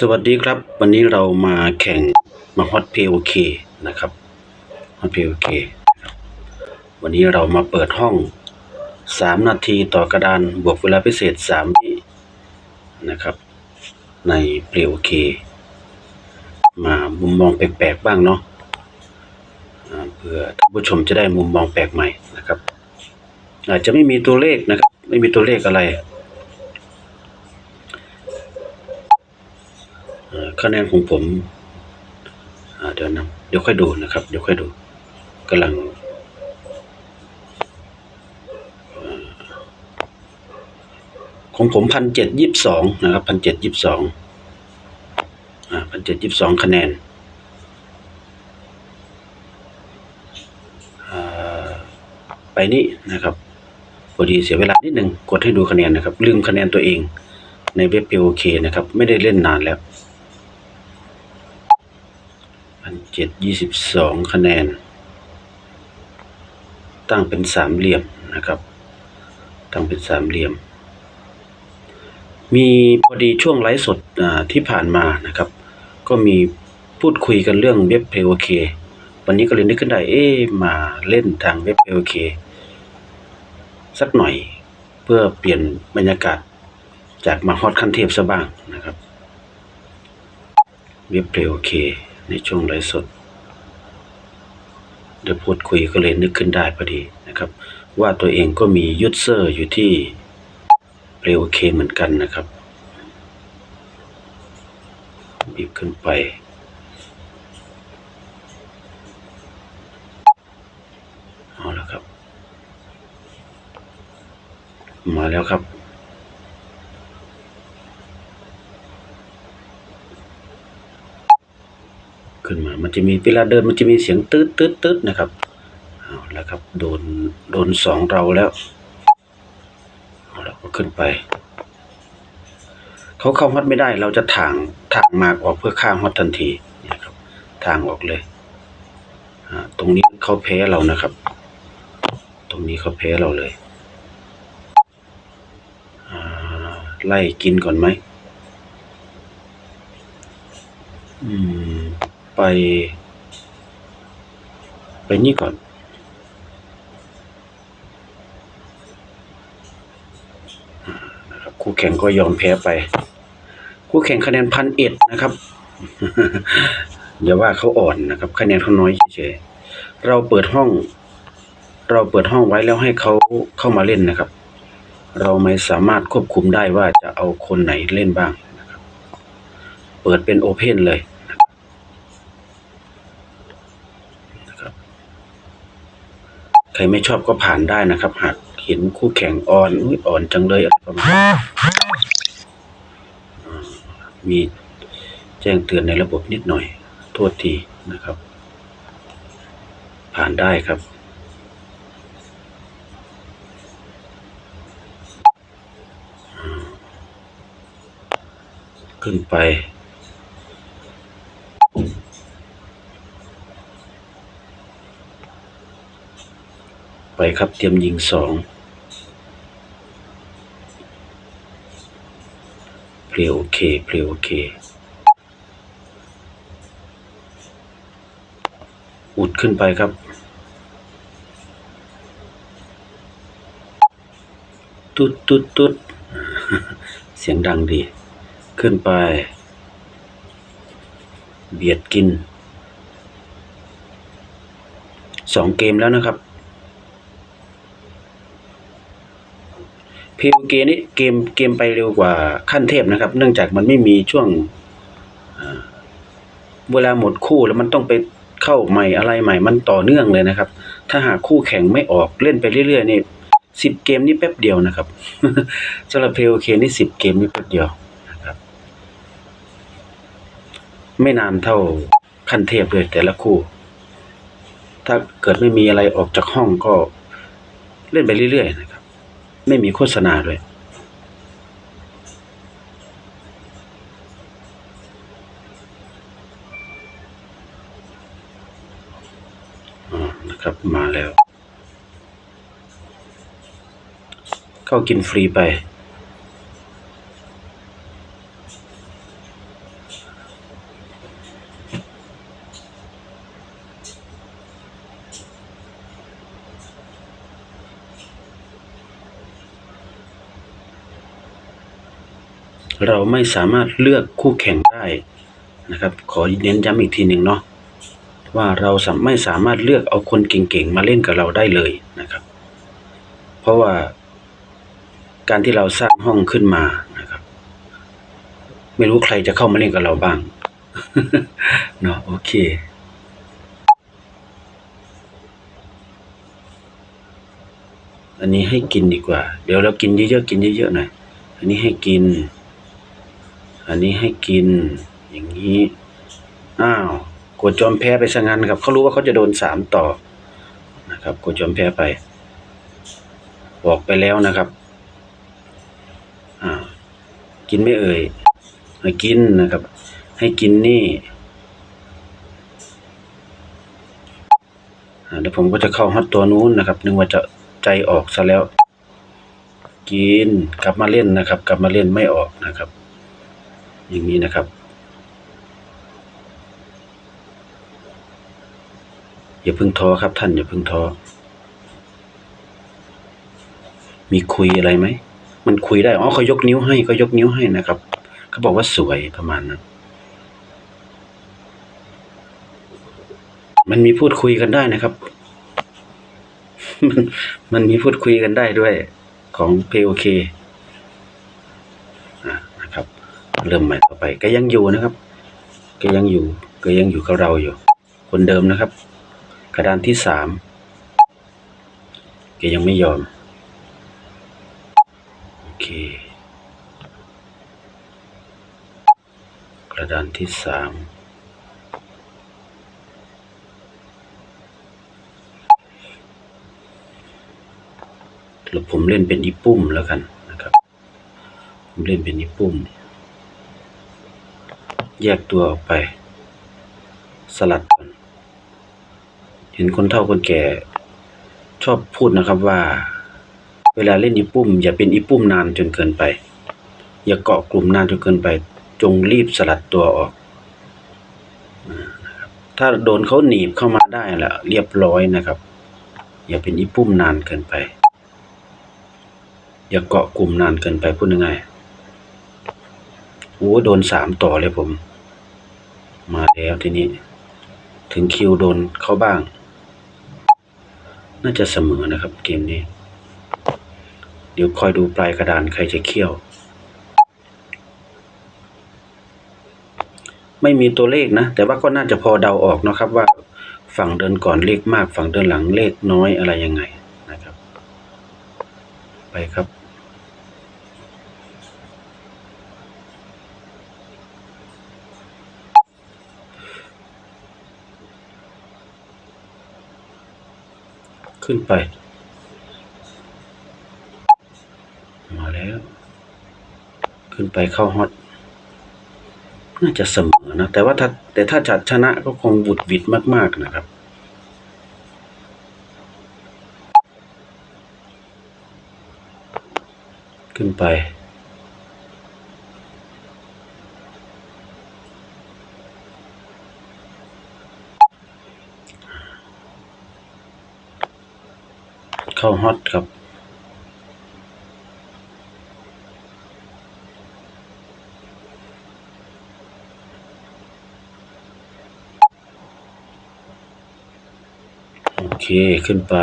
สวัสดีครับ วันนี้เรามาแข่งมาฮอตเพโอเคนะครับฮอตเพโอเควันนี้เรามาเปิดห้องสามนาทีต่อกระดานบวกเวลาพิเศษสามวินะครับ ในเพลโอเคมามุมมองแปลกๆบ้างเนาะเพื่อท่านผู้ชมจะได้มุมมองแปลกใหม่นะครับ อาจจะไม่มีตัวเลขนะครับ ไม่มีตัวเลขอะไร เอ่อ คะแนนของผมเดี๋ยวนะเดี๋ยวค่อยดูนะครับ เดี๋ยวค่อยดูกำลังอของผมพันเจ็ดยี่สิบสองนะครับพันเจ็ดยี่สิบสองพันเจ็ดยี่สิบสองคะแนนไปนี่นะครับพอดีเสียเวลานิดหนึ่งกดให้ดูคะแนนนะครับ ลืมคะแนนตัวเองในเว็บ POK นะครับ ไม่ได้เล่นนานแล้ว พัน เจ็ดยี่สิบสองคะแนน ตั้งเป็นสามเหลี่ยมนะครับ ตั้งเป็นสามเหลี่ยม มีพอดีช่วงไลฟ์สดที่ผ่านมานะครับ ก็มีพูดคุยกันเรื่องเว็บเพลโอเควันนี้ก็เลยนึกขึ้นได้เอ๊มาเล่นทางเว็บเพลโอเคสักหน่อยเพื่อเปลี่ยนบรรยากาศจากมาฮอตขั้นเทพซะบ้างนะครับ เว็บเพลโอเค ในช่วงไลฟ์สดเดี๋ยวพูดคุยก็เลยนึกขึ้นได้พอดีนะครับ ว่าตัวเองก็มียูเซอร์อยู่ที่เพลโอเคเหมือนกันนะครับบีบขึ้นไปเอาแล้วครับ มาแล้วครับ ขึ้นมา มันจะมีเวลาเดินมันจะมีเสียงตืดตืดตืดนะครับเอาแล้วครับโดนโดนสองเราแล้วเอาล้วก็ขึ้นไป เขาเข้าฮอตไม่ได้ เราจะถางถางมากออกเพื่อข้ามฮอตทันทีนะครับทางออกเลยตรงนี้เขาแพ้เรานะครับ ตรงนี้เขาแพ้เราเลยไล่กินก่อนไหม อืม ไป ไปนี่ก่อนครูแข่งก็ยอมแพ้ไป คู่แข่งคะแนนพันเอ็ดนะครับ อย่าว่าเขาอ่อนนะครับ คะแนนเขาน้อยเฉยๆเราเปิดห้อง เราเปิดห้องไว้แล้วให้เขาเข้ามาเล่นนะครับ เราไม่สามารถควบคุมได้ว่าจะเอาคนไหนเล่นบ้างนะครับเปิดเป็นโอเพนเลยนะครับ ใครไม่ชอบก็ผ่านได้นะครับ หากเห็นคู่แข่งอ่อนอุ้ยอ่อนจังเลยอะไรประมาณนี้อ่ามีแจ้งเตือนในระบบนิดหน่อย โทษทีนะครับ ผ่านได้ครับขึ้นไป ไปครับเตรียมยิงสองเพลโอเคเพลโอเค อุดขึ้นไปครับ ตุ๊ดตุ๊ดตุ๊ดเสียงดังดี ขึ้นไป เบียดกินสองเกมแล้วนะครับ พีโอเกนี่เกมเกมไปเร็วกว่าขั้นเทพนะครับ เนื่องจากมันไม่มีช่วงเวลาหมดคู่แล้วมันต้องไปเข้าใหม่อะไรใหม่ มันต่อเนื่องเลยนะครับ ถ้าหากคู่แข่งไม่ออกเล่นไปเรื่อยๆนี่สิบเกมนี่แป๊บเดียวนะครับสำหรับพีโอเคนี่สิบเกมนี่แป๊บเดียวนะครับ ไม่นานเท่าขั้นเทพเลยแต่ละคู่ ถ้าเกิดไม่มีอะไรออกจากห้องก็เล่นไปเรื่อยๆนะครับ ไม่มีโฆษณาด้วยอ่านะครับมาแล้ว เข้ากินฟรีไป เราไม่สามารถเลือกคู่แข่งได้นะครับ ขอเน้นย้ำอีกทีหนึ่งเนาะว่าเราไม่สามารถเลือกเอาคนเก่งๆมาเล่นกับเราได้เลยนะครับ เพราะว่าการที่เราสร้างห้องขึ้นมานะครับ ไม่รู้ใครจะเข้ามาเล่นกับเราบ้างเนาะโอเคอันนี้ให้กินดีกว่า เดี๋ยวเรากินเยอะๆ กินเยอะๆหน่อย อันนี้ให้กิน อันนี้ให้กิน อย่างนี้ อ้าวกดจอมแพ้ไปซะงั้นครับเขารู้ว่าเขาจะโดนสามต่อนะครับกดจอมแพ้ไป บอกไปแล้วนะครับอ่ากินไม่เอ่ยให้กินนะครับ ให้กินนี่เดี๋ยวผมก็จะเข้าฮอตตัวนู้นนะครับนึกว่าจะใจออกซะแล้ว กินกลับมาเล่นนะครับ กลับมาเล่นไม่ออกนะครับ อย่างนี้นะครับอย่าเพิ่งท้อครับท่านอย่าเพิ่งท้อมีคุยอะไรไหมมันคุยได้อ๋อเขายกนิ้วให้เขายกนิ้วให้นะครับเขาบอกว่าสวยประมาณนั้นมันมีพูดคุยกันได้นะครับ มันมันมีพูดคุยกันได้ด้วยของ POK อะนะครับ เริ่มใหม่ต่อไปก็ยังอยู่นะครับก็ยังอยู่ก็ยังอยู่กับเราอยู่ คนเดิมนะครับ กระดานที่สามแกยังไม่ยอมโอเค กระดานที่สามแล้วผมเล่นเป็นอีปุ้มแล้วกันนะครับ ผมเล่นเป็นอีปุ้ม แยกตัวออกไป สลัดก่อนเห็นคนเฒ่าคนแก่ ชอบพูดนะครับว่า เวลาเล่นอีปุ้มอย่าเป็นอีปุ้มนานจนเกินไป อย่าเกาะกลุ่มนานจนเกินไป จงรีบสลัดตัวออก ถ้าโดนเขาหนีบเข้ามาได้แล้วเรียบร้อยนะครับ อย่าเป็นอีปุ้มนานเกินไป อย่าเกาะกลุ่มนานเกินไปพูดง่ายๆ โอ้โดนสามต่อเลยผม มาแล้วทีนี้ ถึงคิวโดนเขาบ้าง น่าจะเสมอนะครับเกมนี้ เดี๋ยวคอยดูปลายกระดานใครจะเขี้ยว ไม่มีตัวเลขนะ แต่ว่าก็น่าจะพอเดาออกนะครับว่าฝั่งเดินก่อนเลขมาก ฝั่งเดินหลังเลขน้อยอะไรยังไงนะครับ ไปครับ ขึ้นไป มาแล้ว ขึ้นไปเข้าฮอตน่าจะเสมอนะ แต่ว่าถ้าแต่ถ้าจัดชนะก็คงบุดวิดมากๆนะครับขึ้นไป ข้าฮอตครับ โอเคขึ้นไป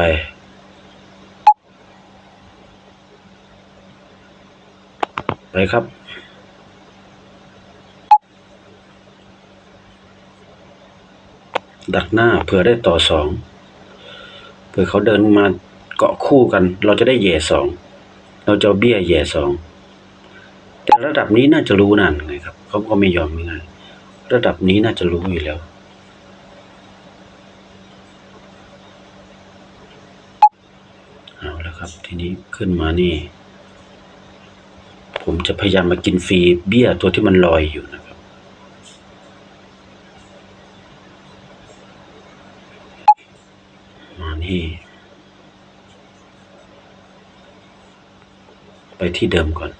ไปครับ ดักหน้าเผื่อได้ต่อสองเผื่อเขาเดินมา เกาะคู่กัน เราจะได้แย่สองเราจะเบี้ยแย่สองแต่ระดับนี้น่าจะรู้นานไงครับเขาก็ไม่ยอมง่ายระดับนี้น่าจะรู้อยู่แล้ว เอาแล้วครับ ทีนี้ขึ้นมานี่ ผมจะพยายามมากินฟรีเบี้ยตัวที่มันลอยอยู่นะครับ มานี่ ไปที่เดิมก่อน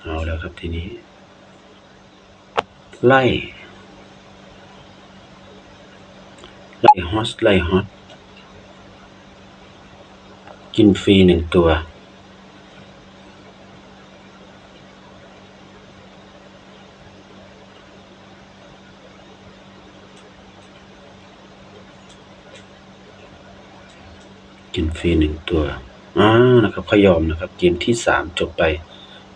เอาแล้วครับทีนี้ ไล่ไล่ฮอสไล่ฮอตกินฟรีหนึ่งตัว ฟรีหนึ่งตัวอ่านะครับพยอมนะครับ เกมที่สามจบไป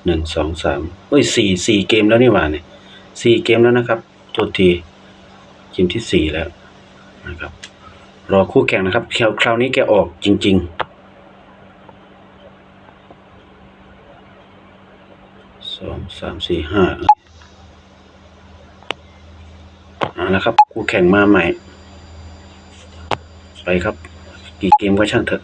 หนึ่งสองสามเฮ้ยสี่สี่เกมแล้วนี่หว่าเนี่ยสี่เกมแล้วนะครับโทษทีเกมที่สี่แล้วนะครับรอคู่แข่งนะครับคราวคราวนี้แกออกจริง ๆสองสามสี่ห้าเอาละครับคู่แข่งมาใหม่ ไปครับ กี่เกมก็ช่างเถอะ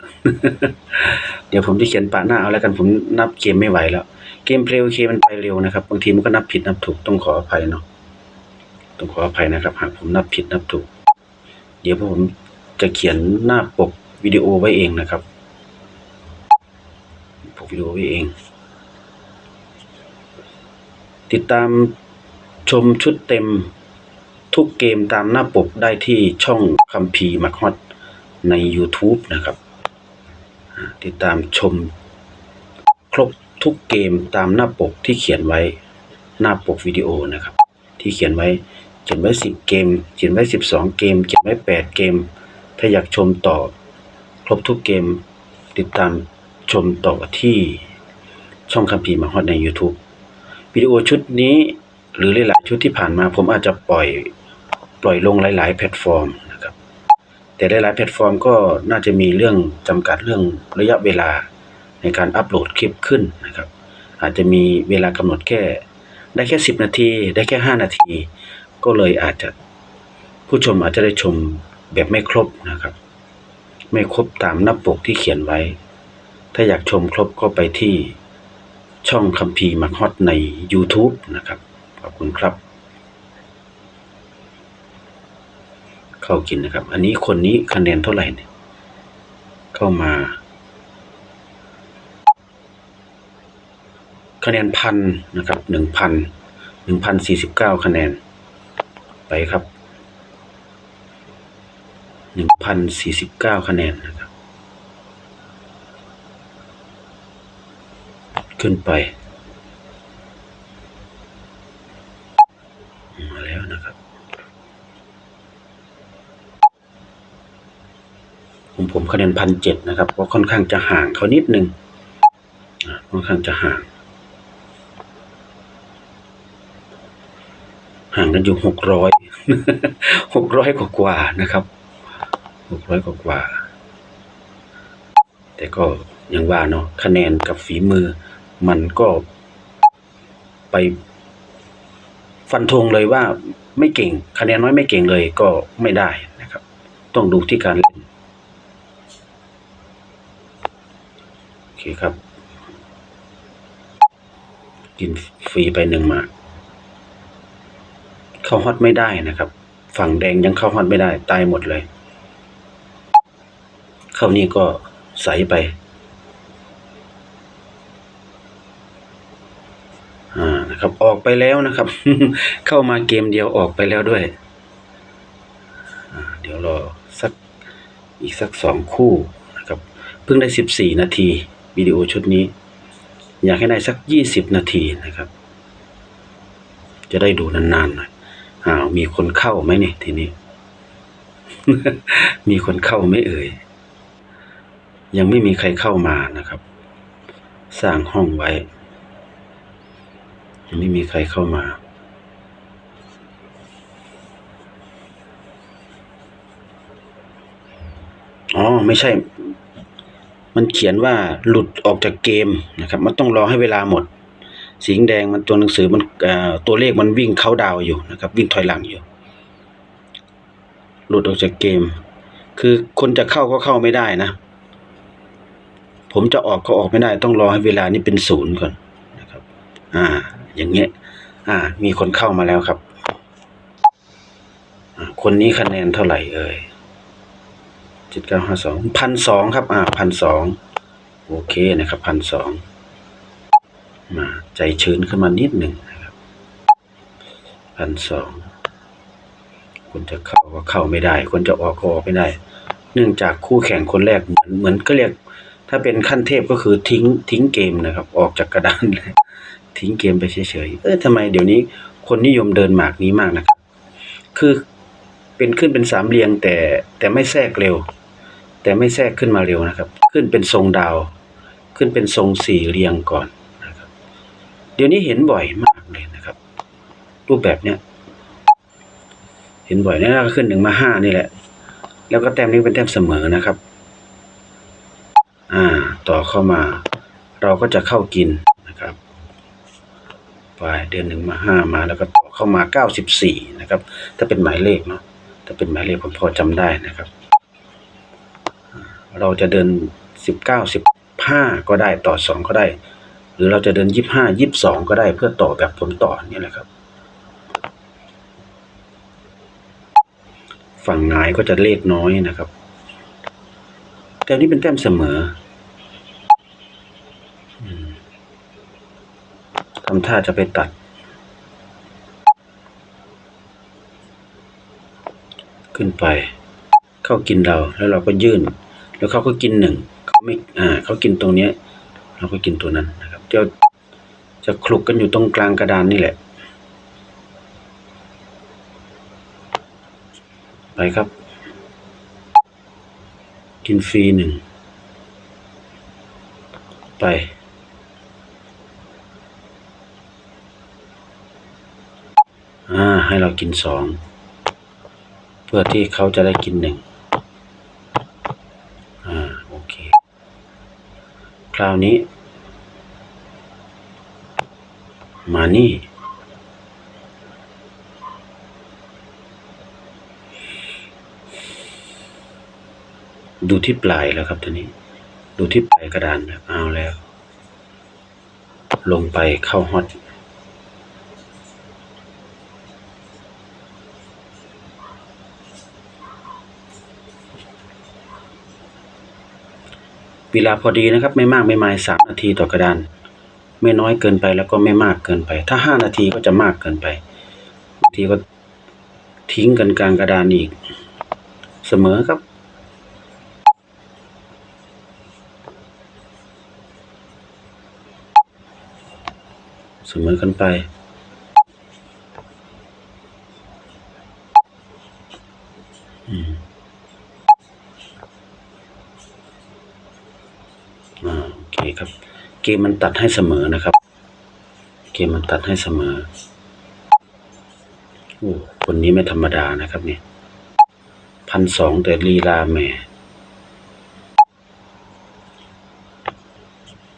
เดี๋ยวผมจะเขียนปะหน้าเอาแล้วกันผมนับเกมไม่ไหวแล้ว เกมเพลย์โอเคมันไปเร็วนะครับ บางทีมันก็นับผิดนับถูกต้องขออภัยเนาะต้องขออภัยนะครับ หากผมนับผิดนับถูก เดี๋ยวผมจะเขียนหน้าปกวิดีโอไว้เองนะครับ ปกวิดีโอไว้เอง ติดตามชมชุดเต็มทุกเกมตามหน้าปกได้ที่ช่องคัมพีร์มักฮอต ใน YouTube นะครับ ติดตามชมครบทุกเกมตามหน้าปกที่เขียนไว้หน้าปกวิดีโอนะครับ ที่เขียนไว้เขียนไว้สิบเกม เขียนไว้สิบสองเกม เขียนไว้แปดเกม ถ้าอยากชมต่อ ครบทุกเกม ติดตามชมต่อที่ช่องคัมพีร์มักฮอตใน YouTube วิดีโอชุดนี้หรือหลายๆชุดที่ผ่านมาผมอาจจะปล่อยปล่อยลงหลาย ๆ แพลตฟอร์ม แต่หลายๆแพลตฟอร์มก็น่าจะมีเรื่องจำกัดเรื่องระยะเวลาในการอัปโหลดคลิปขึ้นนะครับ อาจจะมีเวลากำหนดแค่ ได้แค่ 10 นาที ได้แค่ 5 นาที ก็เลยอาจจะผู้ชมอาจจะได้ชมแบบไม่ครบนะครับ ไม่ครบตามหน้าปกที่เขียนไว้ ถ้าอยากชมครบก็ไปที่ช่องคัมพีร์มักฮอตใน YouTube นะครับ ขอบคุณครับ เข้ากินนะครับ อันนี้คนนี้คะแนนเท่าไหร่เนี่ยเข้ามา คะแนนพันนะครับหนึ่งพันหนึ่งพันสี่สิบเก้าคะแนน ไปครับหนึ่งพันสี่สิบเก้าคะแนนนะครับ ขึ้นไป มาแล้วนะครับ ผมคะแนนพันเจ็ดนะครับก็ค่อนข้างจะห่างเขานิดนึงอ่าค่อนข้างจะห่าง ห่างกันอยู่หกร้อยหกร้อยกว่าๆนะครับหกร้อยกว่าแต่ก็ยังว่าเนาะคะแนนกับฝีมือ มันก็ไป ฟันธงเลยว่าไม่เก่ง คะแนนน้อยไม่เก่งเลยก็ไม่ได้นะครับ ต้องดูที่การเล่นโอเคครับ กินฟรีไปหนึ่งหมากเข้าฮอตไม่ได้นะครับ ฝั่งแดงยังเข้าฮอตไม่ได้ ตายหมดเลย เข้านี่ก็ใสไปอ่านะครับออกไปแล้วนะครับ เข้ามาเกมเดียวออกไปแล้วด้วยอ่าเดี๋ยวรอสักอีกสักสองคู่นะครับ เพิ่งได้สิบสี่นาที วิดีโอชุดนี้ อยากให้ได้สักยี่สิบนาทีนะครับ จะได้ดูนานๆหน่อยอ้าวมีคนเข้าไหมเนี่ยทีนี้ มีคนเข้าไม่เอ่ย ยังไม่มีใครเข้ามานะครับ สร้างห้องไว้ ยังไม่มีใครเข้ามาอ๋อไม่ใช่ มันเขียนว่าหลุดออกจากเกมนะครับ มันต้องรอให้เวลาหมด สีแดงมันตัวหนังสือมันตัวเลขมันวิ่งเข้าดาวอยู่นะครับ วิ่งถอยหลังอยู่ หลุดออกจากเกม คือคนจะเข้าก็เข้าไม่ได้นะ ผมจะออกก็ออกไม่ได้ ต้องรอให้เวลานี้เป็นศูนย์ก่อนนะครับ อ่า อย่างเงี้ย อ่า มีคนเข้ามาแล้วครับคนนี้คะแนนเท่าไหร่เอ่ย จ็ดเก้าห้าสองพันสองครับ อ่าพันสองโอเคนะครับพันสองมาใจชื้นขึ้นมานิดหนึ่งนะครับพันสองคนจะเข้าก็เข้าไม่ได้ คนจะออกก็ออกไม่ได้ เนื่องจากคู่แข่งคนแรกเหมือนเหมือนก็เรียก ถ้าเป็นขั้นเทพก็คือทิ้งทิ้งเกมนะครับ ออกจากกระดานเลยทิ้งเกมไปเฉยๆเออทำไมเดี๋ยวนี้คนนิยมเดินหมากนี้มากนะครับ คือเป็นขึ้นเป็นสามเหลี่ยงแต่แต่ไม่แทรกเร็ว แต่ไม่แทรกขึ้นมาเร็วนะครับ ขึ้นเป็นทรงดาว ขึ้นเป็นทรงสี่เรียงก่อนนะครับ เดี๋ยวนี้เห็นบ่อยมากเลยนะครับ รูปแบบเนี้ยเห็นบ่อยนี่แล้วก็ขึ้นหนึ่งมาห้านี่แหละ แล้วก็แต้มนี้เป็นแต้มเสมอนะครับ อ่า ต่อเข้ามา เราก็จะเข้ากินนะครับไปเดือนหนึ่งมาห้ามาแล้วก็ต่อเข้ามาเก้าสิบสี่นะครับ ถ้าเป็นหมายเลขเนาะถ้าเป็นหมายเลขผมพอจำได้นะครับ เราจะเดินสิบเก้าสิบห้าก็ได้ต่อสองก็ได้ หรือเราจะเดินยี่ห้ายี่สองก็ได้เพื่อต่อแบบผลต่อนี่แหละครับ ฝั่งหงายก็จะเลขน้อยนะครับแต้มนี้เป็นแต้มเสมอทำท่าจะไปตัด ขึ้นไป เข้ากินเราแล้วเราก็ยื่น แล้วเขาก็กินหนึ่งเขาไม่อ่าเขากินตรงเนี้ยเราก็กินตัวนั้นนะครับจะจะคลุกกันอยู่ตรงกลางกระดานนี่แหละ ไปครับ กินฟรีหนึ่งไปอ่าให้เรากินสองเพื่อที่เขาจะได้กินหนึ่ง อ่า โอเค คราวนี้ มานี่ ดูที่ปลายแล้วครับทีนี้ ดูที่ปลายกระดานแล้วเอาแล้ว ลงไปเข้าฮอต เวลาพอดีนะครับ ไม่มากไม่มายสามนาทีต่อกระดาน ไม่น้อยเกินไปแล้วก็ไม่มากเกินไป ถ้าห้านาทีก็จะมากเกินไปบางทีก็ทิ้งกันกลางกระดานอีก เสมอครับเสมอกันไป อืม อ่าโอเคครับ เก มมันตัดให้เสมอนะครับ เกมมันตัดให้เสมอโอ้คนนี้ไม่ธรรมดานะครับเนี่ยพันสองแต่ลีลาแหม่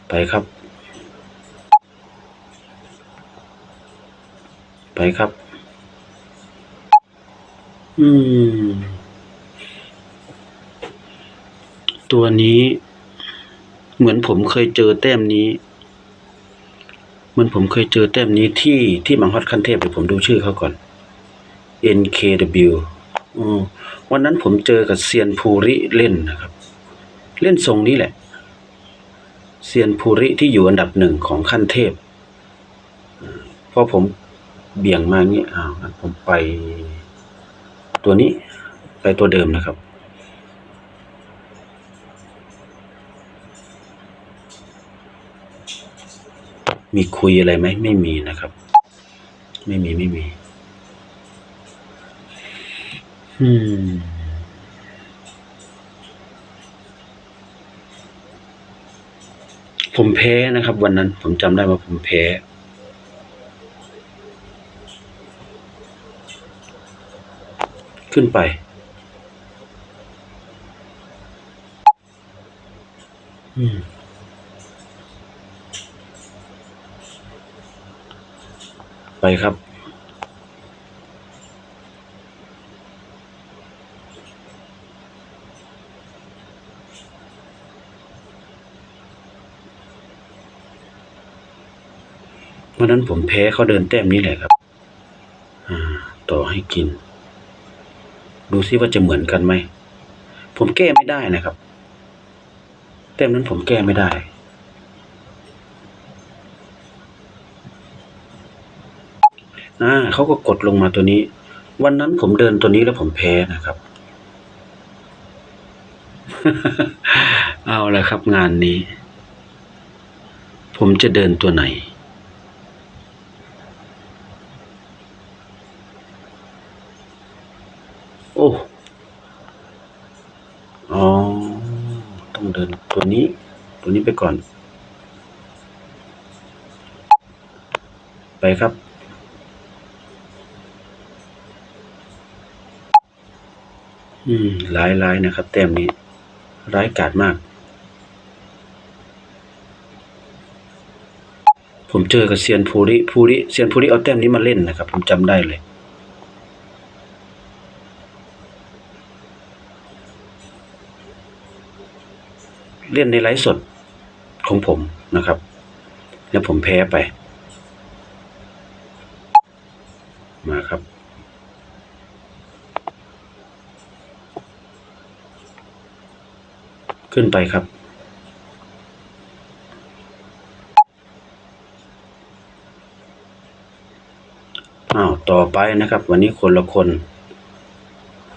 ไปครับ ไปครับ อืม ตัวนี้ เหมือนผมเคยเจอแต้มนี้ เหมือนผมเคยเจอแต้มนี้ที่ที่มังฮอดคันเทพเดี๋ยวผมดูชื่อเขาก่อน NKW อวันนั้นผมเจอกับเซียนภูริเล่นนะครับ เล่นทรงนี้แหละเซียนภูริที่อยู่อันดับหนึ่งของขั้นเทพอ่าพอผมเบี่ยงมางี้อ้าวผมไปตัวนี้ไปตัวเดิมนะครับ มีคุยอะไรไหมไม่มีนะครับ ไม่มีไม่มีอืมผมแพ้นะครับ วันนั้นผมจำได้ว่าผมแพ้ขึ้นไป อืม ไปครับวันนั้นผมแพ้เขาเดินแต้มนี้แหละครับ อ่า ต่อให้กิน ดูซิว่าจะเหมือนกันไหม ผมแก้ไม่ได้นะครับ แต้มนั้นผมแก้ไม่ได้ อ่าเขาก็กดลงมาตัวนี้ วันนั้นผมเดินตัวนี้แล้วผมแพ้นะครับ เอาละครับงานนี้ ผมจะเดินตัวไหน โอ้อ๋อต้องเดินตัวนี้ ตัวนี้ไปก่อน ไปครับ อืมหลายหลายนะครับ แต้มนี้ ร้ายกาจมาก ผมเจอกับเซียนภูริภูริเซียนภูริเอาแต้มนี้มาเล่นนะครับ ผมจำได้เลยเล่นในไลฟ์สดของผมนะครับ แล้วผมแพ้ไป มาครับ ขึ้นไปครับ อ้าว ต่อไปนะครับ วันนี้คนละคน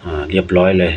อ่า เรียบร้อยเลย